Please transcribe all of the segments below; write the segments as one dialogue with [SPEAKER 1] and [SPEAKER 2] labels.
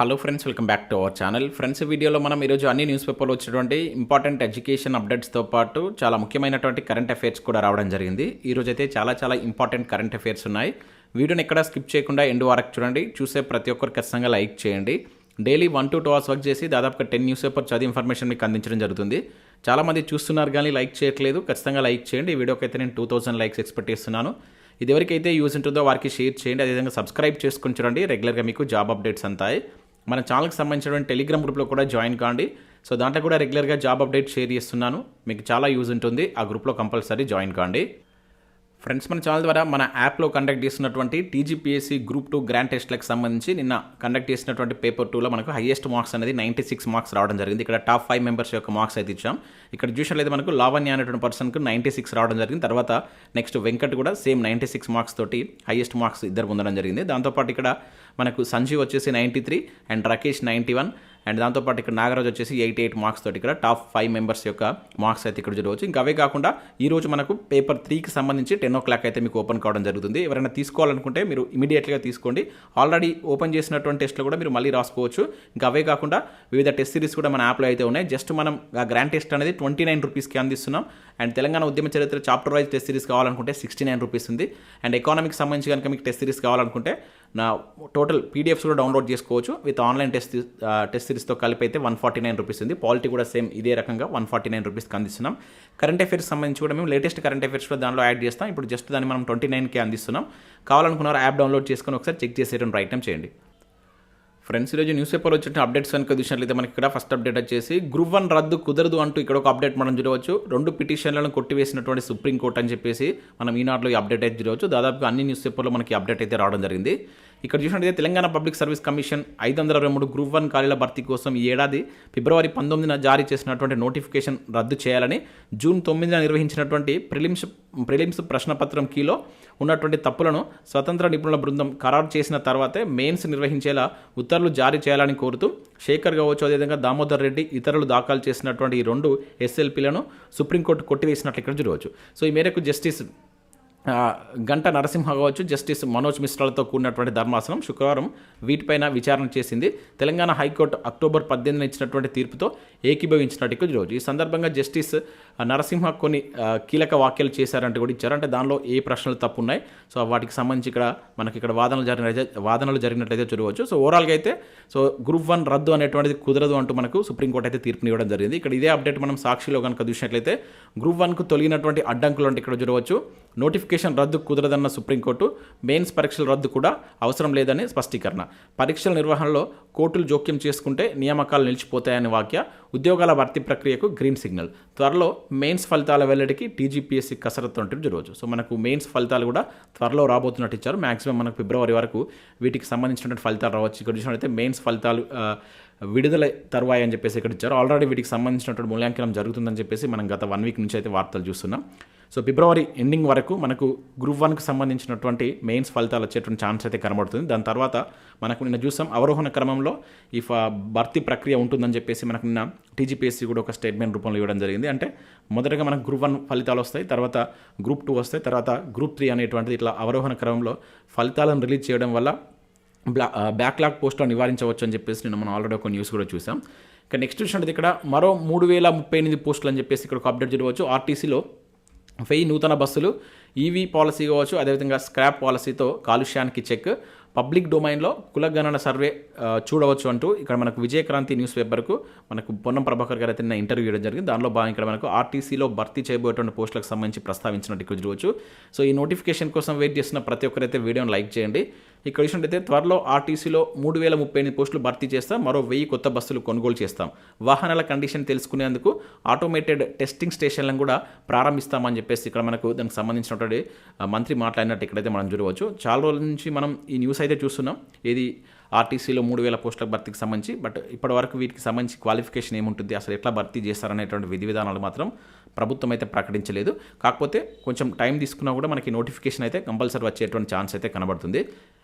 [SPEAKER 1] Hello friends welcome back to our channel friends వీడియోలో మనం ఈరోజు అన్ని న్యూస్ పేపర్లో వచ్చినటువంటి ఇంపార్టెంట్ ఎడ్యుకేషన్ అప్డేట్స్తో పాటు చాలా ముఖ్యమైనటువంటి కరెంట్ అఫైర్స్ కూడా రావడం జరిగింది. ఈరోజు అయితే చాలా చాలా ఇంపార్టెంట్ కరెంట్ అఫైర్స్ ఉన్నాయి. వీడియోని ఎక్కడ స్కిప్ చేయకుండా ఎండ్ వరకు చూడండి. చూసే ప్రతి ఒక్కరు ఖచ్చితంగా లైక్ చేయండి. Daily one to two hours work చేసి దాదాపుగా టెన్ న్యూస్ పేపర్ చదివి ఇన్ఫర్మేషన్ మీకు అందించడం జరుగుతుంది. చాలామంది చూస్తున్నారు కానీ లైక్ చేయట్లేదు. ఖచ్చితంగా లైక్ చేయండి. ఈ వీడియోకి అయితే నేను టూ థౌసండ్ లైక్స్ ఎక్స్పెక్ట్ చేస్తున్నాను. ఇది ఎవరికైతే యూజ్ ఉంటుందో వారికి షేర్ చేయండి. అదేవిధంగా సబ్స్క్రైబ్ చేసుకుని చూడండి. రెగ్యులర్గా మీకు జాబ్ అప్డేట్స్ అంతాయి. మన ఛానల్కి సంబంధించినటువంటి టెలిగ్రామ్ గ్రూప్లో కూడా జాయిన్ కాండి. సో దాంట్లో కూడా రెగ్యులర్గా జాబ్ అప్డేట్ షేర్ చేస్తున్నాను. మీకు చాలా యూజ్ ఉంటుంది. ఆ గ్రూప్లో కంపల్సరీ జాయిన్ కాండి. ఫ్రెండ్స్ మన ఛానల్ ద్వారా మన యాప్లో కండక్ట్ చేసినటువంటి టీజీపీఎస్సీ గ్రూప్ టూ గ్రాండ్ టెస్ట్లకు సంబంధించి నిన్న కండక్ట్ చేసినటువంటి పేపర్ టూలో మనకు హైయెస్ట్ మార్క్స్ అనేది నైంటీ సిక్స్ మార్క్స్ రావడం జరిగింది. ఇక్కడ టాప్ ఫైవ్ మెంబర్స్ యొక్క మార్క్స్ అయితే ఇచ్చాం. ఇక్కడ చూసినట్లయితే మనకు లావణ్య అనేటువంటి పర్సన్కు నైంటీ సిక్స్ రావడం జరిగింది. తర్వాత నెక్స్ట్ వెంకట్ కూడా సేమ్ నైంటీ సిక్స్ మార్క్స్ తోటి హైయెస్ట్ మార్క్స్ ఇద్దరు పొందడం జరిగింది. దాంతోపాటు ఇక్కడ మనకు సంజీవ్ వచ్చేసి ninety three and Rakesh ninety one and దాంతోపాటు ఇక్కడ నాగరాజ్ వచ్చేసి ఎయిటీ ఎయిట్ మార్క్స్ తోటి ఇక్కడ టాప్ ఫైవ్ మెంబర్స్ యొక్క మార్క్స్ అయితే ఇక్కడ చూడవచ్చు. ఇంకా అవే కాకుండా ఈ రోజు మనకు పేపర్ త్రీకి సంబంధించి టెన్ ఓ క్లాక్ అయితే మీకు ఓపెన్ కావడం జరుగుతుంది. ఎవరైనా తీసుకోవాలనుకుంటే మీరు ఇమీడియట్గా తీసుకోండి. ఆల్రెడీ ఓపెన్ చేసినటువంటి టెస్ట్లో కూడా మీరు మళ్ళీ రాసుకోవచ్చు. ఇంకా అవే కాకుండా వివిధ టెస్ట్ సిరీస్ కూడా మన యాప్లో అయితే ఉన్నాయి. జస్ట్ మనం ఆ గ్రాండ్ టెస్ట్ అనేది ట్వంటీ నైన్ రూపీస్కి అందిస్తున్నాం. అండ్ తెలంగాణ ఉద్యమ చరిత్ర చాప్టర్ వైజ్ టెస్ట్ సిరీస్ కావాలనుకుంటే సిక్స్టీ నైన్ రూపీస్ ఉంది. అండ్ ఎకానమిక్ సంబంధించి కనుక మీకు టెస్ట్ సిరీస్ కావాలనుకుంటే నా టోటల్ పీడిఎఫ్స్ కూడా డౌన్లోడ్ చేసుకోవచ్చు విత్ ఆన్లైన్ టెస్ట్ టెస్ట్ సిరీస్తో కలిపి అయితే వన్ ఫార్టీ నైన్ రూపీస్ ఉంది. పాలిటీ కూడా సేమ్ ఇదే రకంగా వన్ ఫార్టీ నైన్ రూపీస్కి అందిస్తున్నాం. కరెంట్ అఫైర్స్ సంబంధించి కూడా మేము లేటెస్ట్ కరెంట్ అఫేర్స్ కూడా దానిలో యాడ్ చేస్తాం. ఇప్పుడు జస్ట్ దాన్ని మనం ట్వంటీ నైన్కి అందిస్తున్నాం. కావాలనుకున్నారు యాప్ డౌన్లోడ్ చేసుకొని ఒకసారి చెక్ చేసేయడం ప్రయత్నం చేయండి. ఫ్రెండ్స్ ఈరోజు న్యూస్ పేపర్ వచ్చిన అప్డేట్స్ కనుక చూసినట్లయితే మనకి ఇక్కడ ఫస్ట్ అప్డేట్ వచ్చేసి గ్రూప్ వన్ రద్దు కుదరదు అంటూ ఇక్కడ ఒక అప్డేట్ మనం చూడవచ్చు. రెండు పిటిషన్లను కొట్టివేసినటువంటి సుప్రీంకోర్టు అని చెప్పేసి మనం e ఈనాడులో ఈ అప్డేట్ అయితే చూడవచ్చు. దాదాపుగా అన్ని న్యూస్ పేపర్లో మనకి అప్డేట్ అయితే రావడం జరిగింది. ఇక్కడ చూసినట్లయితే తెలంగాణ పబ్లిక్ సర్వీస్ కమిషన్ ఐదు వందల అరవై మూడు గ్రూప్ వన్ ఖాళీల భర్తీ కోసం ఈ ఏడాది ఫిబ్రవరి పంతొమ్మిదిన జారీ చేసినటువంటి నోటిఫికేషన్ రద్దు చేయాలని జూన్ తొమ్మిదిన నిర్వహించినటువంటి ప్రిలిమ్స్ ప్రిలిమ్స్ ప్రశ్నపత్రం కీలో ఉన్నటువంటి తప్పులను స్వతంత్ర నిపుణుల బృందం ఖరారు చేసిన తర్వాతే మెయిన్స్ నిర్వహించేలా ఉత్తర్వులు జారీ చేయాలని కోరుతూ శేఖర్ కావచ్చు అదేవిధంగా దామోదర్ రెడ్డి ఇతరులు దాఖలు చేసినటువంటి ఈ రెండు ఎస్ఎల్పీలను సుప్రీంకోర్టు కొట్టివేసినట్లు ఇక్కడ చూడవచ్చు. సో ఈ మేరకు జస్టిస్ గంట నరసింహ కావచ్చు జస్టిస్ మనోజ్ మిశ్రాలతో కూడినటువంటి ధర్మాసనం శుక్రవారం వీటిపైన విచారణ చేసింది. తెలంగాణ హైకోర్టు అక్టోబర్ పద్దెనిమిదిన ఇచ్చినటువంటి తీర్పుతో ఏకీభవించినట్టు ఈరోజు ఈ సందర్భంగా జస్టిస్ నరసింహ కొన్ని కీలక వ్యాఖ్యలు చేశారంటే కూడా ఇచ్చారంటే దానిలో ఏ ప్రశ్నలు తప్పు ఉన్నాయి సో వాటికి సంబంధించి ఇక్కడ మనకి ఇక్కడ వాదనలు జరిగిన వాదనలు జరిగినట్లయితే చూడవచ్చు. సో ఓవరాల్గా అయితే సో గ్రూప్ వన్ రద్దు అనేటువంటిది కుదరదు అంటూ మనకు సుప్రీంకోర్టు అయితే తీర్పునివ్వడం జరిగింది. ఇక్కడ ఇదే అప్డేట్ మనం సాక్షిలో కనుక చూసినట్లయితే గ్రూప్ వన్కు తొలగినటువంటి అడ్డంకులు అంటే ఇక్కడ చూడవచ్చు. నోటిఫికేషన్ రద్దు కుదరదన్న సుప్రీంకోర్టు మెయిన్స్ పరీక్షల రద్దు కూడా అవసరం లేదని స్పష్టీకరణ. పరీక్షల నిర్వహణలో కోర్టులు జోక్యం చేసుకుంటే నియామకాలు నిలిచిపోతాయని వాక్య ఉద్యోగాల భర్తీ ప్రక్రియకు గ్రీన్ సిగ్నల్. త్వరలో మెయిన్స్ ఫలితాల వెల్లడికి టీజీపీఎస్సీ కసరత్తు ఉంటుంది రోజు. సో మనకు మెయిన్స్ ఫలితాలు కూడా త్వరలో రాబోతున్నట్టు ఇచ్చారు. మాక్సిమం మనకు ఫిబ్రవరి వరకు వీటికి సంబంధించినటువంటి ఫలితాలు రావచ్చు. ఇక్కడ చూసినట్లయితే మెయిన్స్ ఫలితాలు విడుదల తర్వాయి అని చెప్పేసి ఇక్కడ ఇచ్చారు. ఆల్రెడీ వీటికి సంబంధించినటువంటి మూల్యాంకనం జరుగుతుందని చెప్పేసి మనం గత వన్ వీక్ నుంచి అయితే వార్తలు చూస్తున్నాం. సో ఫిబ్రవరి ఎండింగ్ వరకు మనకు గ్రూప్ వన్కి సంబంధించినటువంటి మెయిన్స్ ఫలితాలు వచ్చేటువంటి ఛాన్స్ అయితే కనబడుతుంది. దాని తర్వాత మనకు నిన్న చూసాం అవరోహణ క్రమంలో ఈ ఫ- భర్తీ ప్రక్రియ ఉంటుందని చెప్పేసి మనకు నిన్న టీజీపీఎస్సీ కూడా ఒక స్టేట్మెంట్ రూపంలో ఇవ్వడం జరిగింది. అంటే మొదటగా మనకు గ్రూప్ వన్ ఫలితాలు వస్తాయి తర్వాత గ్రూప్ టూ వస్తాయి తర్వాత గ్రూప్ త్రీ అనేటువంటిది ఇట్లా అవరోహణ క్రమంలో ఫలితాలను రిలీజ్ చేయడం వల్ల బ్లా బ్యాక్లాగ్ పోస్ట్లో నివారించవచ్చు అని చెప్పేసి నేను మనం ఆల్రెడీ ఒక న్యూస్ కూడా చూసాం. ఇక నెక్స్ట్ చూసినట్టు ఇక్కడ మరో మూడు వేల ముప్పై ఎనిమిది పోస్టులు అని చెప్పేసి ఇక్కడ ఒక అప్డేట్ చూడవచ్చు. ఆర్టీసీలో వెయ్యి నూతన బస్సులు ఈవీ పాలసీ కావచ్చు అదేవిధంగా స్క్రాప్ పాలసీతో కాలుష్యానికి చెక్ పబ్లిక్ డొమైన్లో కులగణన సర్వే చూడవచ్చు అంటూ ఇక్కడ మనకు విజయక్రాంతి న్యూస్ పేపర్కు మనకు పొన్నం ప్రభాకర్ గారు అయితే ఇంటర్వ్యూ ఇవ్వడం జరిగింది. దానిలో భాగంగా ఇక్కడ మనకు ఆర్టీసీలో భర్తీ చేయబోయేటువంటి పోస్టులకు సంబంధించి ప్రస్తావించినట్టు ఇక్కడ చూడవచ్చు సో ఈ నోటిఫికేషన్ కోసం వెయిట్ చేస్తున్న ప్రతి ఒక్కరైతే వీడియోని లైక్ చేయండి. ఇక్కడ చూసినట్టయితే త్వరలో ఆర్టీసీలో మూడు వేల ముప్పై ఎనిమిది పోస్టులు భర్తీ చేస్తాం మరో వెయ్యి కొత్త బస్సులు కొనుగోలు చేస్తాం. వాహనాల కండిషన్ తెలుసుకునేందుకు ఆటోమేటెడ్ టెస్టింగ్ స్టేషన్లను కూడా ప్రారంభిస్తామని చెప్పేసి ఇక్కడ మనకు దానికి సంబంధించినటువంటి మంత్రి మాట్లాడినట్టు ఇక్కడైతే మనం చూడవచ్చు. చాలా రోజుల నుంచి మనం ఈ న్యూస్ అయితే చూస్తున్నాం. ఏది ఆర్టీసీలో మూడు వేల పోస్టుల భర్తీకి సంబంధించి బట్ ఇప్పటి వరకు వీటికి సంబంధించి క్వాలిఫికేషన్ ఏముంటుంది అసలు ఎట్లా భర్తీ చేస్తారనేటువంటి విధి విధానాలు మాత్రం ప్రభుత్వం అయితే ప్రకటించలేదు. కాకపోతే కొంచెం టైం తీసుకున్నా కూడా మనకి నోటిఫికేషన్ అయితే కంపల్సరీ వచ్చేటువంటి ఛాన్స్ అయితే కనబడుతుంది.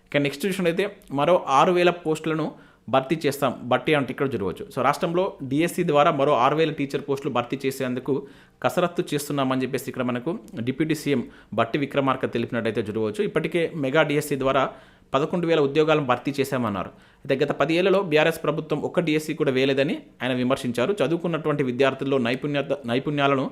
[SPEAKER 1] ఇక నెక్స్ట్ చూసినట్టయితే మరో ఆరు వేల పోస్టులను భర్తీ చేస్తాం బట్టి అంటే ఇక్కడ చూడవచ్చు సో రాష్ట్రంలో డిఎస్సి ద్వారా మరో ఆరు వేల టీచర్ పోస్టులు భర్తీ చేసేందుకు కసరత్తు చేస్తున్నామని చెప్పేసి ఇక్కడ మనకు డిప్యూటీ సీఎం బట్టి విక్రమార్క తెలిపినట్టయితే చూడవచ్చు ఇప్పటికే మెగా డిఎస్సి ద్వారా పదకొండు వేల ఉద్యోగాలను భర్తీ చేశామన్నారు. అయితే గత పది ఏళ్ళలో బీఆర్ఎస్ ప్రభుత్వం ఒక్క డిఎస్సీ కూడా వేయలేదని ఆయన విమర్శించారు. చదువుకున్నటువంటి విద్యార్థుల్లో నైపుణ్యత నైపుణ్యాలను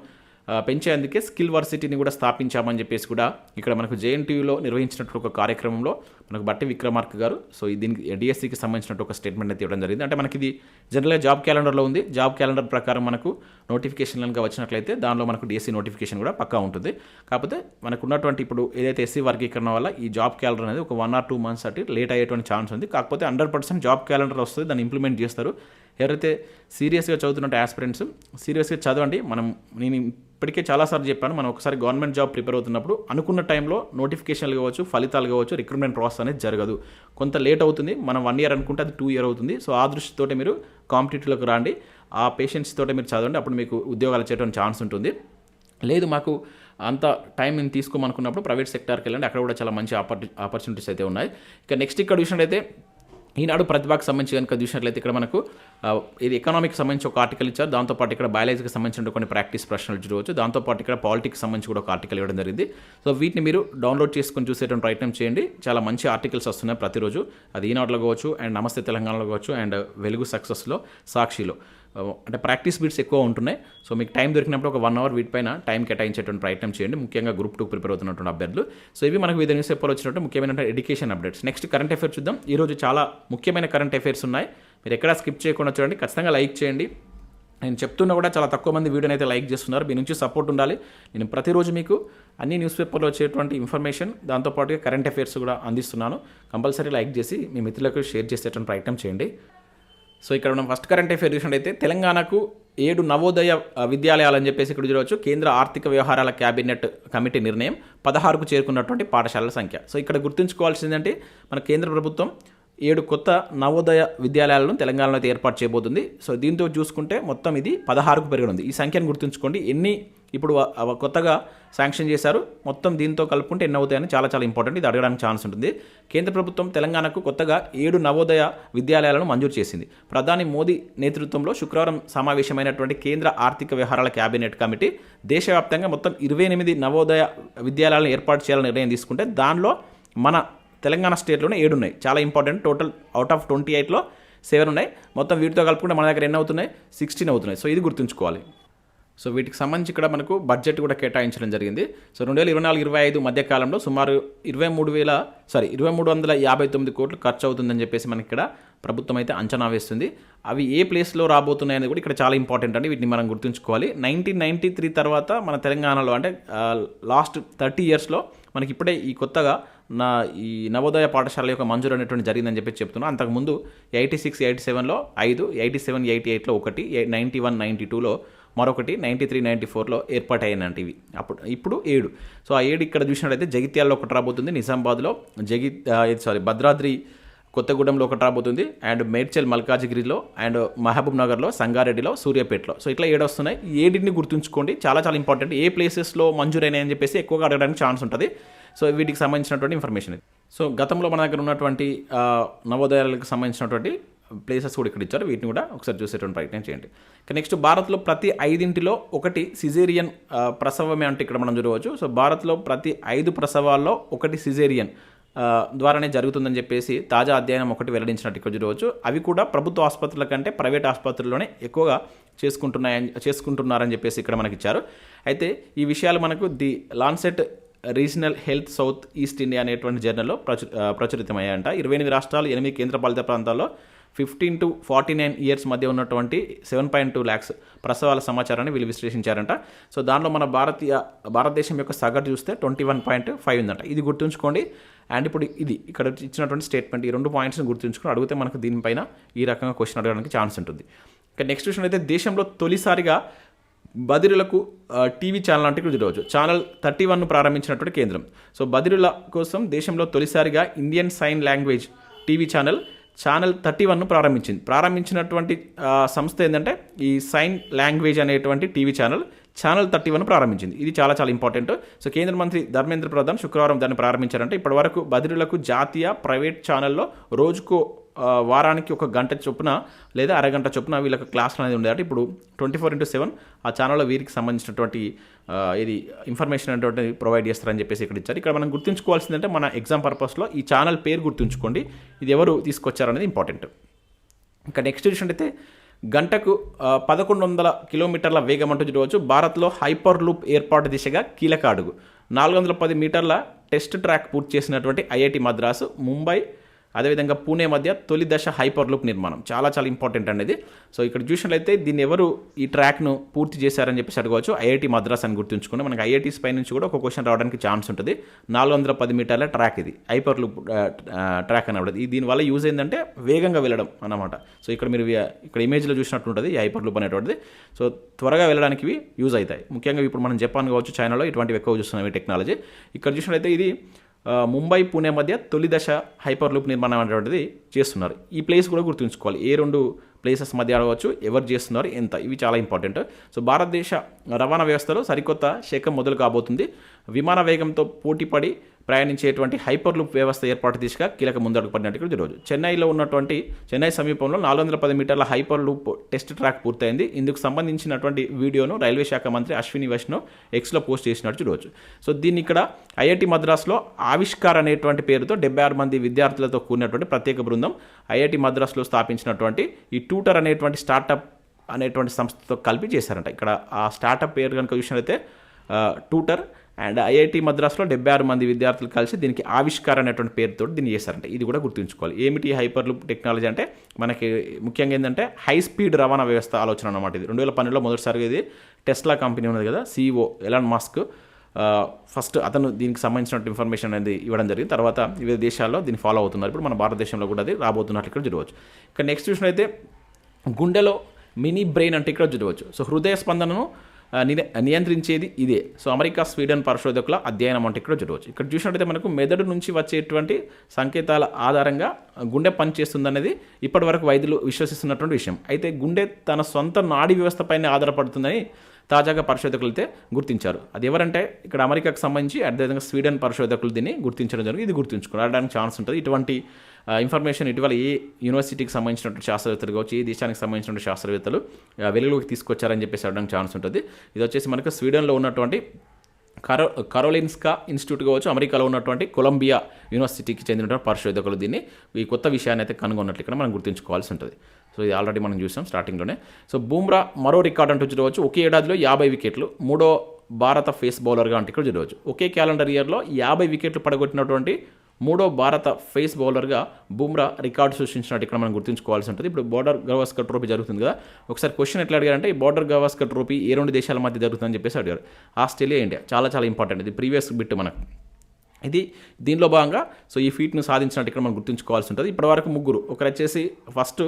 [SPEAKER 1] పెంచేందుకే స్కిల్ వర్సిటీని కూడా స్థాపించామని చెప్పేసి కూడా ఇక్కడ మనకు జేఎన్టీయూలో నిర్వహించినట్టు ఒక కార్యక్రమంలో మనకు బట్టి విక్రమార్క్ గారు. సో దీనికి డిఎస్సికి సంబంధించినట్టు ఒక స్టేట్మెంట్ అయితే ఇవ్వడం జరిగింది. అంటే మనకి ఇది జనరల్గా జాబ్ క్యాలెండర్లో ఉంది. జాబ్ క్యాలెండర్ ప్రకారం మనకు నోటిఫికేషన్ కనుక వచ్చినట్లయితే దానిలో మనకు డిఎస్సి నోటిఫికేషన్ కూడా పక్కా ఉంటుంది. కాకపోతే మనకు ఉన్నటువంటి ఇప్పుడు ఏదైతే ఎస్సీ వర్గీకరణ వల్ల ఈ జాబ్ క్యాలెండర్ అనేది ఒక వన్ ఆర్ టూ మంత్స్ అటు లేట్ అయ్యేటువంటి ఛాన్స్ ఉంది. కాకపోతే హండ్రెడ్ పర్సెంట్ జాబ్ క్యాలెండర్ వస్తుంది. దాన్ని ఇంప్లిమెంట్ చేస్తారు. ఎవరైతే సీరియస్గా చదువుతున్నట్టు ఆస్పిరెంట్స్ సీరియస్గా చదవండి. మనం నేను ఇప్పటికే చాలాసార్లు చెప్పాను మనం ఒకసారి గవర్నమెంట్ జాబ్ ప్రిపేర్ అవుతున్నప్పుడు అనుకున్న టైంలో నోటిఫికేషన్లు కావచ్చు ఫలితాలు కావచ్చు రిక్రూట్మెంట్ ప్రాసెస్ అనేది జరగదు. కొంత లేట్ అవుతుంది మనం వన్ ఇయర్ అనుకుంటే అది టూ ఇయర్ అవుతుంది. సో ఆ దృష్టితోటి మీరు కాంపిటేటివ్లోకి రండి. ఆ పేషెంట్స్ తోటి మీరు చదవండి అప్పుడు మీకు ఉద్యోగాలు వచ్చేటువంటి ఛాన్స్ ఉంటుంది. లేదు మాకు అంత టైం నేను తీసుకోమనుకున్నప్పుడు ప్రైవేట్ సెక్టార్కి వెళ్ళండి అక్కడ కూడా చాలా మంచి ఆపర్చు ఆపర్చునిటీస్ అయితే ఉన్నాయి. ఇక నెక్స్ట్ ఇక్కడ అయితే ఈనాడు ప్రతిభకు సంబంధించి కనుక చూసినట్లయితే ఇక్కడ మనకు ఇది ఎకనామిక్ సంబంధించి ఒక ఆర్టికల్ ఇచ్చారు. దాంతోపాటు ఇక్కడ బయాలజీకి సంబంధించిన కొన్ని ప్రాక్టీస్ ప్రశ్నలు చూడవచ్చు. దాంతోపాటు ఇక్కడ పాలిటిక్స్ సంబంధించి కూడా ఒక ఆర్టికల్ ఇవ్వడం జరిగింది. సో వీటిని మీరు డౌన్లోడ్ చేసుకొని చూసేటువంటి ప్రయత్నం చేయండి. చాలా మంచి ఆర్టికల్స్ వస్తున్నాయి ప్రతిరోజు. అది ఈనాడులో కావచ్చు అండ్ నమస్తే తెలంగాణలో కావచ్చు అండ్ వెలుగు సక్సెస్లో సాక్షిలో. అంటే ప్రాక్టీస్ బీట్స్ ఎక్కువ ఉంటున్నాయి. సో మీకు టైం దొరికినప్పుడు ఒక వన్ అవర్ వీటిపైన టైం కేటాయించేటువంటి ప్రయత్నం చేయండి. ముఖ్యంగా గ్రూప్ టూ ప్రిపేర్ అవుతున్నటువంటి అభ్యర్థులు. సో ఇవి మనకు వివిధ న్యూస్ పేపర్ వచ్చినట్టు ముఖ్యమైన education updates. Next current affairs చూద్దాం. ఈరోజు చాలా ముఖ్యమైన కరెంట్ అఫేర్స్ ఉన్నాయి. మీరు ఎక్కడా స్కిప్ చేయకుండా చూడండి. ఖచ్చితంగా లైక్ చేయండి. నేను చెప్తున్నా కూడా చాలా తక్కువ మంది వీడియోని అయితే లైక్ చేస్తున్నారు. మీ నుంచి సపోర్ట్ ఉండాలి. నేను ప్రతిరోజు మీకు అన్ని న్యూస్ పేపర్లో వచ్చేటువంటి ఇన్ఫర్మేషన్ దాంతోపాటుగా కరెంట్ అఫైర్స్ కూడా అందిస్తున్నాను. కంపల్సరీ లైక్ చేసి మీ మిత్రులకు షేర్ చేసేటువంటి ప్రయత్నం చేయండి. సో ఇక్కడ మనం ఫస్ట్ కరెంట్ అఫేర్ చూసినట్టయితే తెలంగాణకు ఏడు నవోదయ విద్యాలయాలని చెప్పేసి ఇక్కడ చూడవచ్చు. కేంద్ర ఆర్థిక వ్యవహారాల క్యాబినెట్ కమిటీ నిర్ణయం పదహారుకు చేరుకున్నటువంటి పాఠశాలల సంఖ్య. సో ఇక్కడ గుర్తుంచుకోవాల్సిందంటే మన కేంద్ర ప్రభుత్వం ఏడు కొత్త నవోదయ విద్యాలయాలను తెలంగాణలో అయితే ఏర్పాటు చేయబోతుంది. సో దీంతో చూసుకుంటే మొత్తం ఇది పదహారుకు పెరగనుంది. ఈ సంఖ్యను గుర్తుంచుకోండి. ఎన్ని ఇప్పుడు కొత్తగా శాంక్షన్ చేశారు. మొత్తం దీంతో కలుపుకుంటే ఎన్ని అవుతాయని చాలా చాలా ఇంపార్టెంట్. ఇది అడగడానికి ఛాన్స్ ఉంటుంది. కేంద్ర ప్రభుత్వం తెలంగాణకు కొత్తగా ఏడు నవోదయ విద్యాలయాలను మంజూరు చేసింది. ప్రధాని మోదీ నేతృత్వంలో శుక్రవారం సమావేశమైనటువంటి కేంద్ర ఆర్థిక వ్యవహారాల కేబినెట్ కమిటీ దేశవ్యాప్తంగా మొత్తం ఇరవై ఎనిమిది నవోదయ విద్యాలయాలను ఏర్పాటు చేయాలని నిర్ణయం తీసుకుంటే దానిలో మన తెలంగాణ స్టేట్లోనే ఏడు ఉన్నాయి. చాలా important. Total out of twenty ఎయిట్లో సెవెన్ ఉన్నాయి. మొత్తం వీటితో కలుపుకుంటే మన దగ్గర ఎన్ని అవుతున్నాయి? సిక్స్టీన్ అవుతున్నాయి. సో ఇది గుర్తుంచుకోవాలి. సో వీటికి సంబంధించి ఇక్కడ మనకు బడ్జెట్ కూడా కేటాయించడం జరిగింది. సో రెండు వేల ఇరవై నాలుగు ఇరవై ఐదు మధ్యకాలంలో సుమారు ఇరవై మూడు వేల సారీ ఇరవై మూడు వందల యాభై తొమ్మిది కోట్లు ఖర్చు అవుతుందని చెప్పేసి మనకి ఇక్కడ ప్రభుత్వం అయితే అంచనా వేస్తుంది. అవి ఏ ప్లేస్లో రాబోతున్నాయి అనేది కూడా ఇక్కడ చాలా ఇంపార్టెంట్ అండి. వీటిని మనం గుర్తుంచుకోవాలి. నైన్టీన్ నైన్టీ త్రీ తర్వాత మన తెలంగాణలో అంటే లాస్ట్ థర్టీ ఇయర్స్లో మనకి ఇప్పుడే ఈ కొత్తగా నా ఈ నవోదయ పాఠశాల యొక్క మంజూరు అనేటువంటి జరిగిందని చెప్పి చెప్తున్నాను అంతకుముందు ఎయిటీ సిక్స్ ఎయిటీ సెవెన్లో ఐదు ఎయిటీ సెవెన్ ఎయిటీ ఎయిట్లో ఒకటి నైంటీ వన్ నైంటీ టూలో మరొకటి నైంటీ త్రీ నైంటీ ఫోర్లో ఏర్పాటైనంట ఇవి. అప్పుడు ఇప్పుడు ఏడు. సో ఆ ఏడు ఇక్కడ చూసినట్లయితే జగిత్యాలలో ఒకటి రాబోతుంది నిజామాబాద్లో జగి సారీ భద్రాద్రి కొత్తగూడెంలో ఒకటి రాబోతుంది అండ్ మేడ్చల్ మల్కాజిగిరిలో అండ్ మహబూబ్ నగర్లో సంగారెడ్డిలో సూర్యాపేటలో. సో ఇట్లా ఏడు వస్తున్నాయి. ఏడింటిని గుర్తుంచుకోండి. చాలా చాలా ఇంపార్టెంట్ ఏ ప్లేసెస్లో మంజూరైనాయని చెప్పేసి ఎక్కువగా అడగడానికి ఛాన్స్ ఉంటుంది. సో వీటికి సంబంధించినటువంటి ఇన్ఫర్మేషన్ ఇది. సో గతంలో మన దగ్గర ఉన్నటువంటి నవోదయాలకు సంబంధించినటువంటి ప్లేసెస్ కూడా ఇక్కడ ఇచ్చారు వీటిని కూడా ఒకసారి చూసేటువంటి ప్రయత్నం చేయండి. నెక్స్ట్ భారత్లో ప్రతి ఐదింటిలో ఒకటి సిజేరియన్ ప్రసవమే అంటే ఇక్కడ మనం చూడవచ్చు. సో భారత్లో ప్రతి ఐదు ప్రసవాల్లో ఒకటి సిజేరియన్ ద్వారానే జరుగుతుందని చెప్పేసి తాజా అధ్యయనం ఒకటి వెల్లడించినట్టు ఇక్కడ చూడవచ్చు. అవి కూడా ప్రభుత్వ ఆసుపత్రుల కంటే ప్రైవేట్ ఆసుపత్రుల్లోనే ఎక్కువగా చేసుకుంటున్నాయని చేసుకుంటున్నారని చెప్పేసి ఇక్కడ మనకి ఇచ్చారు అయితే ఈ విషయాలు మనకు the Lancet regional health south east India అనేటువంటి జర్నల్లో ప్రచు ప్రచురితమయ్యాయంట. ఇరవై ఎనిమిది రాష్ట్రాలు ఎనిమిది కేంద్రపాలిత ప్రాంతాల్లో fifteen to forty nine years మధ్య ఉన్నటువంటి సెవెన్ పాయింట్ టూ ల్యాక్స్ ప్రసవాల సమాచారాన్ని వీళ్ళు విశ్లేషించారంట. సో దానిలో మన భారతీయ భారతదేశం యొక్క సగటు చూస్తే ట్వంటీ వన్ పాయింట్ ఫైవ్ ఉందంట. ఇది గుర్తుంచుకోండి. అండ్ ఇప్పుడు ఇది ఇక్కడ ఇచ్చినటువంటి స్టేట్మెంట్ ఈ రెండు పాయింట్స్ని గుర్తుంచుకొని అడిగితే మనకు దీనిపైన ఈ రకంగా క్వశ్చన్ అడగడానికి ఛాన్స్ ఉంటుంది. ఇక నెక్స్ట్ క్వశ్చన్ అయితే దేశంలో తొలిసారిగా బదిరులకు టీవీ ఛానల్ అంటే ఇక్కడ చూడవచ్చు. ఛానల్ థర్టీ వన్ను ప్రారంభించినటువంటి కేంద్రం. సో బదిరుల కోసం దేశంలో తొలిసారిగా Indian sign language TV channel channel thirty వన్ను ప్రారంభించింది. ప్రారంభించినటువంటి సంస్థ ఏంటంటే ఈ సైన్ లాంగ్వేజ్ అనేటువంటి TV channel channel thirty one ప్రారంభించింది. ఇది చాలా చాలా ఇంపార్టెంట్. సో కేంద్ర మంత్రి ధర్మేంద్ర ప్రధాన్ శుక్రవారం దాన్ని ప్రారంభించారంటే ఇప్పటివరకు బదిరులకు జాతీయ ప్రైవేట్ ఛానల్లో రోజుకు వారానికి ఒక గంట చొప్పున లేదా అరగంట చొప్పున వీళ్ళకి క్లాసులు అనేది ఉండేది ఇప్పుడు ట్వంటీ ఫోర్ ఇంటూ సెవెన్ ఆ ఛానల్లో వీరికి సంబంధించినటువంటి ఇది ఇన్ఫర్మేషన్ అనేటువంటి ప్రొవైడ్ చేస్తారని చెప్పేసి ఇక్కడ ఇచ్చారు. ఇక్కడ మనం గుర్తుంచుకోవాల్సిందంటే మన ఎగ్జామ్ పర్పస్లో ఈ ఛానల్ పేరు గుర్తుంచుకోండి. ఇది ఎవరు తీసుకొచ్చారనేది ఇంపార్టెంట్ ఇంకా నెక్స్ట్ చూసినట్టయితే గంటకు పదకొండు వందల కిలోమీటర్ల వేగం అంటూ చూడవచ్చు. భారత్లో హైపర్ లూప్ ఏర్పాటు దిశగా కీలక అడుగు. నాలుగు వందల పది మీటర్ల టెస్ట్ ట్రాక్ పూర్తి చేసినటువంటి ఐఐటి మద్రాసు ముంబై అదేవిధంగా పూణే మధ్య తొలి దశ హైపర్ లూప్ నిర్మాణం. చాలా చాలా ఇంపార్టెంట్ అనేది. సో ఇక్కడ చూసినట్లయితే దీన్ని ఎవరు ఈ ట్రాక్ను పూర్తి చేశారని చెప్పేసి అడగవచ్చు. ఐఐటి మద్రాస్ అని గుర్తుంచుకుని మనకి ఐఐటీస్ పై నుంచి కూడా ఒక క్వశ్చన్ రావడానికి ఛాన్స్ ఉంటుంది. నాలుగు వందల పది మీటర్ల ట్రాక్ ఇది. హైపర్ లూప్ ట్రాక్ అని ఈ దీనివల్ల యూజ్ ఏంటంటే వేగంగా వెళ్ళడం అన్నమాట. సో ఇక్కడ మీరు ఇక్కడ ఇమేజ్లో చూసినట్టు ఉంటుంది ఈ హైపర్ లూప్ అనేటువంటిది. సో త్వరగా వెళ్ళడానికి ఇవి యూజ్ అవుతాయి. ముఖ్యంగా ఇప్పుడు మనం జపాన్ కావచ్చు చైనాలో ఇటువంటివి ఎక్కువ చూస్తున్నాం ఈ టెక్నాలజీ. ఇక్కడ చూసినట్లయితే ఇది ముంబై పూణే మధ్య తొలి దశ హైపర్ లూప్ నిర్మాణం అనేటువంటిది చేస్తున్నారు. ఈ ప్లేస్ కూడా గుర్తుంచుకోవాలి. ఏ రెండు ప్లేసెస్ మధ్య ఆడవచ్చు ఎవరు చేస్తున్నారు ఎంత? ఇవి చాలా ఇంపార్టెంట్ సో భారతదేశ రవాణా వ్యవస్థలో సరికొత్త శకం మొదలు కాబోతుంది. విమాన వేగంతో పోటీపడి ప్రయాణించేటువంటి హైపర్ లూప్ వ్యవస్థ ఏర్పాటు దిశగా కీలక ముందడుగు పడినట్టు ఈరోజు చెన్నైలో ఉన్నటువంటి చెన్నై సమీపంలో నాలుగు వందల పది మీటర్ల హైపర్ లూప్ టెస్ట్ ట్రాక్ పూర్తయింది. ఇందుకు సంబంధించినటువంటి వీడియోను రైల్వే శాఖ మంత్రి అశ్విని వైష్ణవ్ ఎక్స్లో పోస్ట్ చేసినట్టు చూడవచ్చు. సో దీన్ని ఇక్కడ ఐఐటి మద్రాస్లో ఆవిష్కార్ అనేటువంటి పేరుతో డెబ్బై ఆరు మంది విద్యార్థులతో కూడినటువంటి ప్రత్యేక బృందం ఐఐటి మద్రాస్లో స్థాపించినటువంటి ఈ ట్యూటర్ అనేటువంటి స్టార్టప్ అనేటువంటి సంస్థతో కలిపి చేశారంట. ఇక్కడ ఆ స్టార్టప్ పేరు కనుక చూసినట్లయితే ట్యూటర్ అండ్ ఐఐటి మద్రాస్లో డెబ్బై ఆరు మంది విద్యార్థులు కలిసి దీనికి ఆవిష్కార్ అనేటువంటి పేరుతో దీన్ని చేశారంట. ఇది కూడా గుర్తుంచుకోవాలి. ఏమిటి హైపర్ లూప్ టెక్నాలజీ అంటే? మనకి ముఖ్యంగా ఏంటంటే హై స్పీడ్ రవాణా వ్యవస్థ ఆలోచన అనమాట ఇది. రెండు వేల పన్నెండులో మొదటిసారిగా ఇది టెస్లా కంపెనీ ఉన్నది కదా సీఈఓ ఎలాన్ మాస్క్. ఫస్ట్ అతను దీనికి సంబంధించిన ఇన్ఫర్మేషన్ అనేది ఇవ్వడం జరిగింది. తర్వాత వివిధ దేశాల్లో దీన్ని ఫాలో అవుతున్నారు. ఇప్పుడు మన భారతదేశంలో కూడా అది రాబోతున్నట్లు ఇక్కడ చూడవచ్చు. ఇక నెక్స్ట్ చూసినైతే గుండెలో మినీ బ్రెయిన్ అంటే ఇక్కడ చూడవచ్చు. సో హృదయ స్పందనను నియంత్రించేది ఇదే. సో అమెరికా స్వీడన్ పరిశోధకుల అధ్యయనం అంటే ఇక్కడ చూడవచ్చు ఇక్కడ చూసినట్టయితే మనకు మెదడు నుంచి వచ్చేటువంటి సంకేతాల ఆధారంగా గుండె పనిచేస్తుందనేది ఇప్పటి వరకు వైద్యులు విశ్వసిస్తున్నటువంటి విషయం. అయితే గుండె తన సొంత నాడీ వ్యవస్థపైనే ఆధారపడుతుందని తాజాగా పరిశోధకులు అయితే గుర్తించారు. అది ఎవరంటే ఇక్కడ అమెరికాకు సంబంధించి అదేవిధంగా స్వీడన్ పరిశోధకులు దీన్ని గుర్తించడం జరిగింది. ఇది గుర్తుంచుకోవడానికి ఛాన్స్ ఉంటుంది. ఇటువంటి ఇన్ఫర్మేషన్ ఇటీవల ఏ యూనివర్సిటీకి సంబంధించినటువంటి శాస్త్రవేత్తలు కావచ్చు ఏ దేశానికి సంబంధించినటువంటి శాస్త్రవేత్తలు వెలుగులోకి తీసుకొచ్చారని చెప్పేసి అడగడానికి ఛాన్స్ ఉంటుంది. ఇది వచ్చేసి మనకు స్వీడన్లో ఉన్నటువంటి కరో కరోలిన్స్కా ఇన్స్టిట్యూట్ కావచ్చు అమెరికాలో ఉన్నటువంటి కొలంబియా యూనివర్సిటీకి చెందినటువంటి పరిశోధకులు దీన్ని. ఈ కొత్త విషయాన్ని అయితే కనుగొన్నట్లు ఇక్కడ మనం గుర్తుంచుకోవాల్సి ఉంటుంది. సో ఇది ఆల్రెడీ మనం చూసాం స్టార్టింగ్లోనే. సో బూమ్రా మరో రికార్డ్ అంటూ చూడవచ్చు. ఒకే ఏడాదిలో యాభై వికెట్లు మూడో భారత ఫేస్ బౌలర్గా అంటే ఇక్కడ చూడవచ్చు. ఒకే క్యాలెండర్ ఇయర్లో యాభై వికెట్లు పడగొట్టినటువంటి మూడో భారత ఫేస్ బౌలర్గా బుమ్రా రికార్డు సృష్టించినట్టు ఇక్కడ మనం గుర్తుంచుకోవాల్సి ఉంటుంది. ఇప్పుడు బోర్డర్ గవాస్కర్ ట్రోఫీ జరుగుతుంది కదా ఒకసారి క్వశ్చన్ ఎట్లా అడిగారంటే ఈ బోర్డర్ గవాస్కర్ ట్రోఫీ ఏ రెండు దేశాల మధ్య జరుగుతుందని చెప్పేసి అడిగారు. ఆస్ట్రేలియా ఇండియా చాలా చాలా ఇంపార్టెంట్. ఇది ప్రీవియస్ బిట్ మనకు. ఇది దీనిలో భాగంగా సో ఈ ఫీట్ను సాధించినట్టు ఇక్కడ మనం గుర్తుంచుకోవాల్సి ఉంటుంది. ఇప్పటివరకు ముగ్గురు ఒకరు వచ్చేసి ఫస్ట్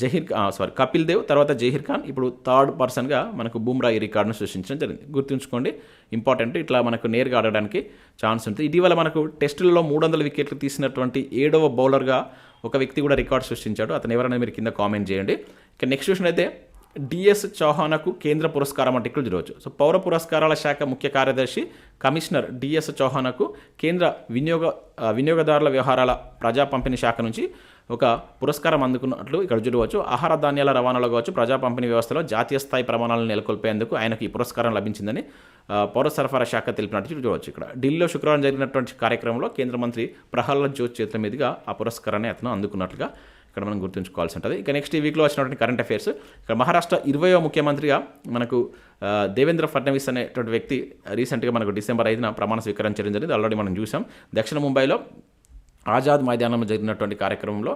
[SPEAKER 1] జహీర్ సారీ కపిల్ దేవ్ తర్వాత జహీర్ ఖాన్ ఇప్పుడు థర్డ్ పర్సన్గా మనకు బుమ్రా ఈ రికార్డును సృష్టించడం జరిగింది. గుర్తుంచుకోండి ఇంపార్టెంట్ ఇట్లా మనకు నేరుగా ఆడడానికి ఛాన్స్ ఉంటుంది. ఇటీవల మనకు టెస్టులలో మూడు వందల వికెట్లు తీసినటువంటి ఏడవ బౌలర్గా ఒక వ్యక్తి కూడా రికార్డు సృష్టించాడు. అతను ఎవరైనా మీరు కింద కామెంట్ చేయండి. ఇక నెక్స్ట్ క్వశ్చన్ అయితే డిఎస్ చౌహానకు కేంద్ర పురస్కారం అంటే ఇక్కడ ఈరోజు సో పౌర పురస్కారాల శాఖ ముఖ్య కార్యదర్శి కమిషనర్ డిఎస్ చౌహానకు కేంద్ర వినియోగ వినియోగదారుల వ్యవహారాల ప్రజా పంపిణీ శాఖ నుంచి ఒక పురస్కారం అందుకున్నట్లు ఇక్కడ చూడవచ్చు. ఆహార ధాన్యాల రవాణాలో కావచ్చు ప్రజా పంపిణీ వ్యవస్థలో జాతీయ స్థాయి ప్రమాణాలను నెలకొల్పేందుకు ఆయనకు ఈ పురస్కారం లభించిందని పౌర సరఫరా శాఖ తెలిపినట్టు చూడవచ్చు. ఇక్కడ ఢిల్లీలో శుక్రవారం జరిగినటువంటి కార్యక్రమంలో కేంద్ర మంత్రి ప్రహ్లాద్ జోష్ చేతుల మీదుగా ఆ పురస్కారాన్ని అతను అందుకున్నట్లుగా ఇక్కడ మనం గుర్తుంచుకోవాల్సి ఉంటుంది. ఇక నెక్స్ట్ ఈ వీక్లో వచ్చినటువంటి కరెంట్ అఫైర్స్ ఇక్కడ మహారాష్ట్ర ఇరవయో ముఖ్యమంత్రిగా మనకు దేవేంద్ర ఫడ్నవీస్ అనేటువంటి వ్యక్తి రీసెంట్గా మనకు డిసెంబర్ ఐదున ప్రమాణ స్వీకరించడం జరిగింది. ఆల్రెడీ మనం చూసాం దక్షిణ ముంబైలో ఆజాద్ మైదానంలో జరిగినటువంటి కార్యక్రమంలో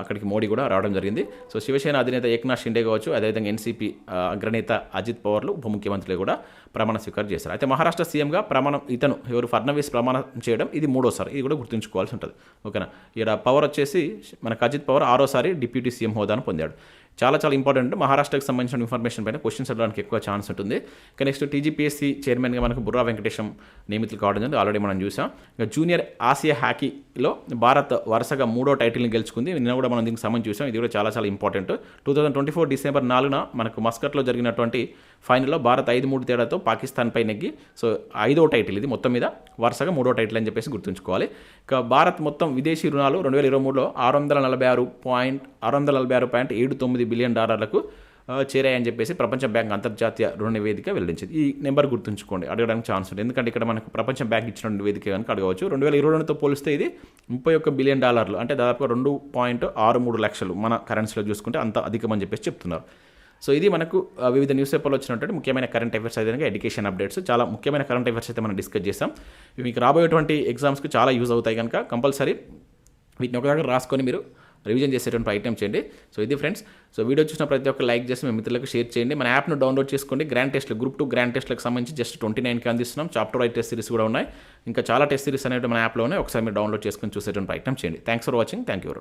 [SPEAKER 1] అక్కడికి మోడీ కూడా రావడం జరిగింది. సో శివసేన అధినేత ఏక్నాథ్ షిండే కావచ్చు అదేవిధంగా ఎన్సీపీ అగ్రనేత అజిత్ పవార్లు ఉప ముఖ్యమంత్రులు కూడా ప్రమాణ స్వీకారం చేశారు. అయితే మహారాష్ట్ర సీఎంగా ప్రమాణం ఇతను ఎవరు ఫడ్నవీస్ ప్రమాణం చేయడం ఇది మూడోసారి. ఇది కూడా గుర్తుంచుకోవాల్సి ఉంటుంది. ఓకేనా? ఇక్కడ పవర్ వచ్చేసి మనకు అజిత్ పవర్ ఆరోసారి డిప్యూటీ సీఎం హోదాను పొందాడు. చాలా చాలా ఇంపార్టెంట్ మహారాష్ట్రకు సంబంధించిన ఇన్ఫర్మేషన్ పైన క్వశ్చన్స్ అడగడానికి ఎక్కువ ఛాన్స్ ఉంటుంది. ఇక నెక్స్ట్ టీజీపీఎస్సీ చైర్మన్గా మనకు బుర్రా వెంకటేశం నియమితులు కావడం జరిగింది. ఆల్రెడీ మనం చూసాం. ఇక జూనియర్ ఆసియా హాకీలో భారత్ వరుసగా మూడో టైటిల్ని గెలుచుకుంది. నిన్న కూడా మనం దీనికి సంబంధించి చూసాం. ఇది కూడా చాలా చాలా important two thousand twenty four December నాలుగున మనకు మస్కట్లో జరిగినటువంటి ఫైనల్లో భారత్ ఐదు మూడు తేడాతో పాకిస్తాన్పై నెగ్గి సో ఐదో టైటిల్ ఇది మొత్తం మీద. వరుసగా మూడో టైటిల్ అని చెప్పేసి గుర్తుంచుకోవాలి. ఇక భారత్ మొత్తం విదేశీ రుణాలు రెండు వేల ఇరవై మూడులో ఆరు వందల నలభై ఆరు పాయింట్ ఆరు వందల నలభై ఆరు పాయింట్ ఏడు తొమ్మిది బిలియన్ డాలర్లకు చేరాయని చెప్పేసి ప్రపంచ బ్యాంక్ అంతర్జాతీయ రుణ నివేదిక వెల్లడించింది. ఈ నెంబర్ గుర్తుంచుకోండి అడగడానికి ఛాన్స్ ఉంది. ఎందుకంటే ఇక్కడ మనకు ప్రపంచ బ్యాంక్ ఇచ్చిన నివేదిక కనుక అడగవచ్చు. రెండు వేల ఇరవై రెండుతో పోలిస్తే ఇది ముప్పై ఒక్క బిలియన్ డాలర్లు. అంటే దాదాపుగా రెండు పాయింట్ ఆరు మూడు లక్షలు మన కరెన్సీలో చూసుకుంటే అంత అధికమని చెప్పేసి చెప్తున్నారు. సో ఇది మనకు వివిధ న్యూస్ పేపర్లో వచ్చినటువంటి ముఖ్యమైన కరెంట్ అఫేర్స్ అయితే ఎడ్యుకేషన్ అప్డేట్స్ చాలా ముఖ్యమైన కరెంట్ అఫేర్స్ అయితే మనం డిస్కస్ చేస్తాం ఇవి మీకు రాబోయేటువంటి ఎగ్జామ్స్కి చాలా యూజ్ అవుతాయి కనుక కంపల్సరీ వీటిని ఒక దగ్గర రాసుకొని మీరు రివిజన్ చేసేటువంటి ప్రయత్నం చేయండి. సో ఇది ఫ్రెండ్స్. సో వీడియో చూసిన ప్రతి ఒక్క లైక్ చేసి మీ మిత్రులకు షేర్ చేయండి. మన యాప్ను డౌన్లోడ్ చేసుకోండి. గ్రాండ్ టెస్ట్లు గ్రూప్ టూ గ్రాండ్ టెస్ట్లకు సంబంధించి జస్ట్ ట్వంటీ నైన్కి అందిస్తున్నాం. చాప్టర్ వైట్ టెస్ట్ సిరీస్ కూడా ఉన్నాయి. ఇంకా చాలా టెస్ట్ సిరీస్ అనేవి మన యాప్లో ఉన్నాయి ఒకసారి మీరు డౌన్లోడ్ చేసుకుని చూసేటువంటి ప్రయత్నం చేయండి. Thanks for watching thank you